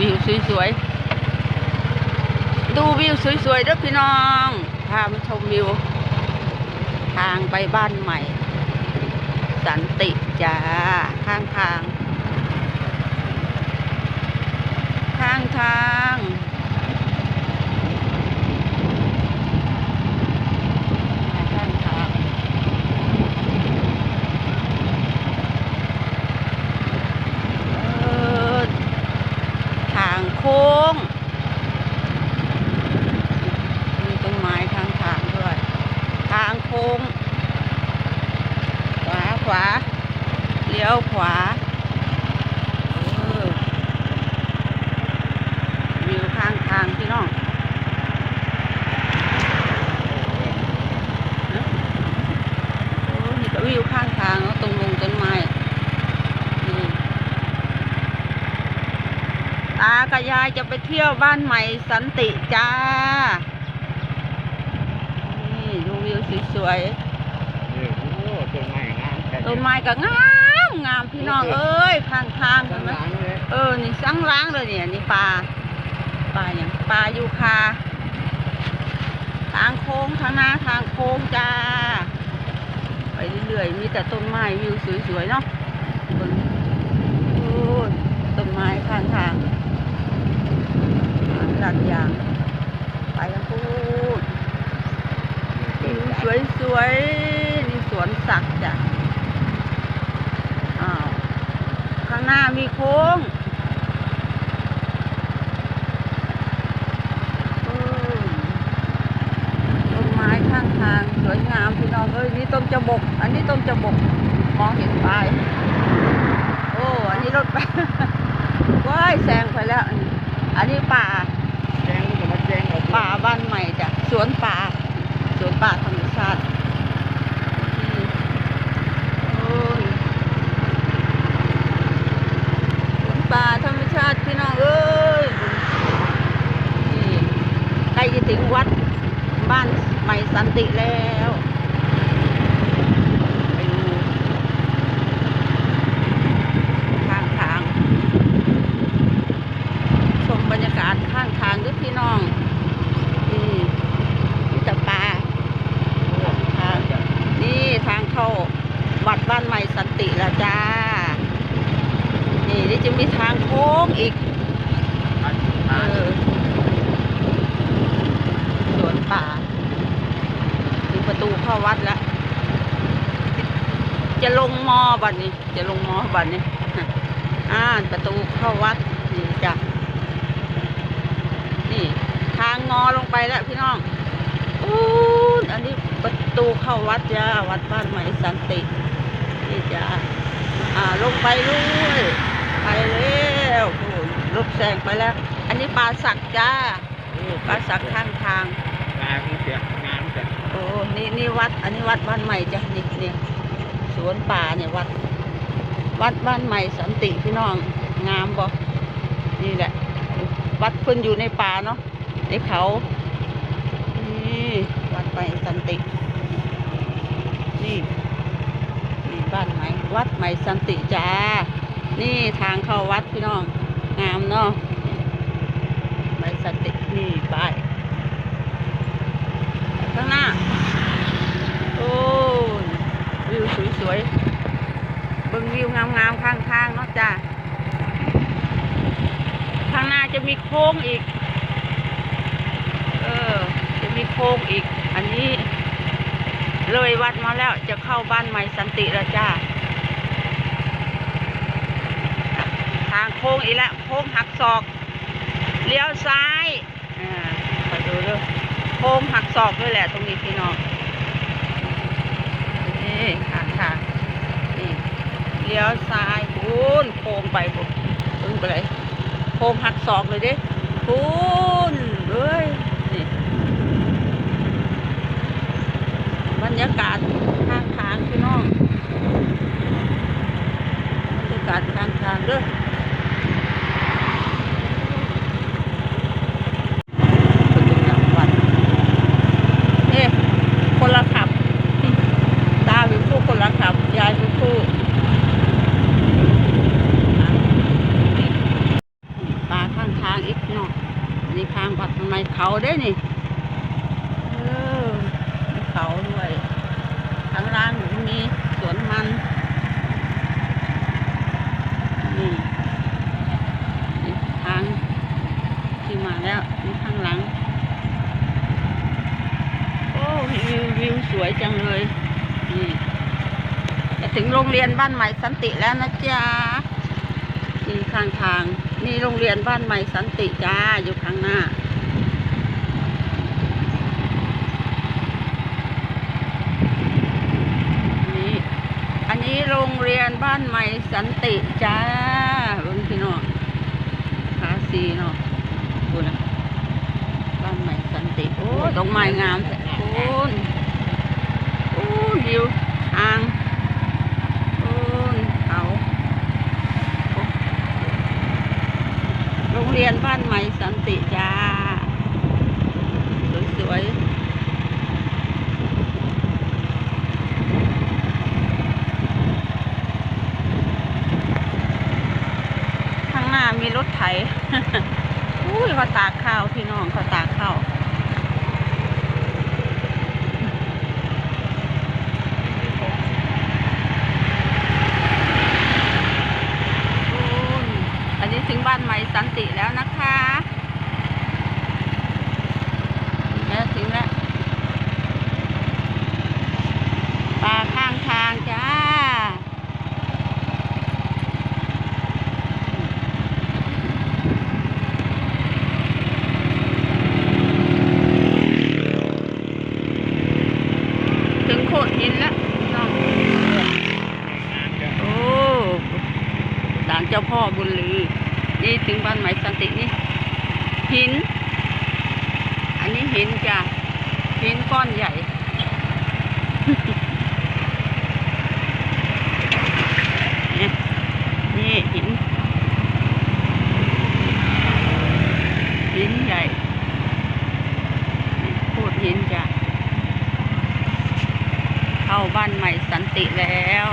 วิวสวยๆ ดูวิวสวยๆเด้อพี่น้อง พามาชมวิว ทางไปบ้านใหม่ สันติจ้าข้างทาง ข้างทางข้างทางเออทางโค้ง มีต้นไม้ข้างทางด้วย ทางโค้ง ขวา เลี้ยวขวาวิวข้างทางพี่น้องนี่ก็วิวข้างทางเนาะตรงลงต้นไม้ตากับยายจะไปเที่ยวบ้านใหม่สันติจ้า นี่ดูวิวสวยๆ นี่โอ้ต้นไม้งามแท้ ต้นไม้ก็งามงามพี่น้องเอ้ยข้างทางต้เห็นนไหมไม้เลยเออนี่สังล้างเลยเนี่ยนี่ปลาปลาอย่างปลายูคาทางโค้งทางหน้าทางโค้งจ้าไปเรื่อยๆมีแต่ต้นไม้วิวสวยๆเนาะเบิ่งโอ้ยต้นไม้ข้างทางลัดยางไปแล้วพูดต้นวิวไม้สวยๆนี่สวนสัตว์จ้ะ อ้าว ข้างหน้ามีโค้งอืมต้นไม้ข้างทางสวยงามพี่น้องเอ้ยนี่ต้นจะบก อันนี้ต้นจะบกมองเห็นป้ายโอ้อันนี้รถไปว้ายแซงไปแล้ว อันนี้ป่าแจ้งมันก็มาแจ้งเอาป่าบ้านใหม่จ้ะ สวนป่า สวนป่าธรรมชาตินี่โอ้ยสวนป่าธรรมชาติพี่น้องเอ้ยนี่ใก ล้จะถึงวัดบ้านใหม่สันติแล้วไปดูข้างทาง ชมบรรยากาศข้างทางด้วยพี่น้องนี่นี่แต่ปลาทางนี่ทางเข้าวัดบ้านใหม่สันติแล้วจ้า นี่นี่จะมีทางโค้งอีกเออสวนป่าถึงประตูเข้าวัดแล้ว จะลงมอบัดนี้ จะลงมอบัดนี้อ่านประตูเข้าวัดนี่จ้ะนี่ ทางงอลงไปแล้วพี่น้องอู้นอันนี้ประตูเข้าวัดจ้าวัดบ้านใหม่สันตินี่จ้าอ่าลงไปเรื่อยไปแล้วโอ้ยรถแซงไปแล้ว อันนี้ปลาสักจ้าปลาสักข้างทางงามเสียงามแต่โอ้นี่นี่วัด อันนี้วัดบ้านใหม่จ้ะนี่นี่ สวนป่าเนี่ยวัด วัดบ้านใหม่สันติพี่น้องงามบ่นี่แหละ วัดเพิ่นอยู่ในป่าเนาะในเขานี่วัดใหม่สันติ นี่นี่บ้านใหม่วัดใหม่สันติจ้านี่ทางเข้าวัดพี่น้องงามเนาะใหม่สันตินี่ป้ายข้างหน้า โอ้ย วยๆเบิ่งวิวงามๆข้างทางเนาะจ้าข้างหน้าจะมีโค้งอีก เออ จะมีโค้งอีก อันนี้เลยวัดมาแล้วจะเข้าบ้านใหม่สันติแล้วจ้าทางโค้งอีกแล้วโค้งหักศอกเลี้ยวซ้ายอ่าไปดูด้วยโค้งหักศอกด้วยแหละตรงนี้พี่น้องนี่ เลี้ยวซ้ายพูนโค้งไปปุ๊บตึงไปเลยโค้งหักศอกเลยเด้พูนเอ้ยนี่บรรยากาศข้างทางพี่น้องบรรยากาศข้างทางเด้อประตูหลังวัดเอ๊ะคนละขับ ตาเป็นผู้คนละขับ ยายเป็นผู้อะปลาข้าง ไม่เขาได้นี่เออมีเขาด้วยทางล่างมีสวนมันนี่นี่ทางที่มาแล้วนี่ข้างหลัง โอ้วิววิวสวยจังเลยนี่จะถึงโรงเรียนบ้านใหม่สันติแล้วนะจ๊ะนี่ข้างทางนี่โรงเรียนบ้านใหม่สันติจ้าอยู่ข้างหน้า นี่ อันนี้โรงเรียน บ้านใหม่สันติจ้าเบิ่งพี่น้องขาสีเนาะดูนะบ้านใหม่สันติโอ้ดอกไม้งามแต่คุณโอ้วิวทางโอ้เขาโรงเรียนบ้านใหม่สันติจ้า สวยๆ ข้างหน้ามีรถ ไถอุ้ยเขาตากข้าวพี่น้องเขาตากข้าวโอ้ยอันนี้ถึงบ้านใหม่สันติแล้วนะคะถึงแล้วถึงแล้วป่าข้างทางจ้า ถึงโขดหินแล้วพี่น้อง งามจ้ะ โอ้ศาลเจ้าพ่อบุญลือ นี่ถึงบ้านใหม่สันตินี่หิน อันนี้หินจ้ะหินก้อนใหญ่เนี่ยหินหินใหญ่โคตรหินจ้ะเข้าบ้านใหม่สันติแล้ว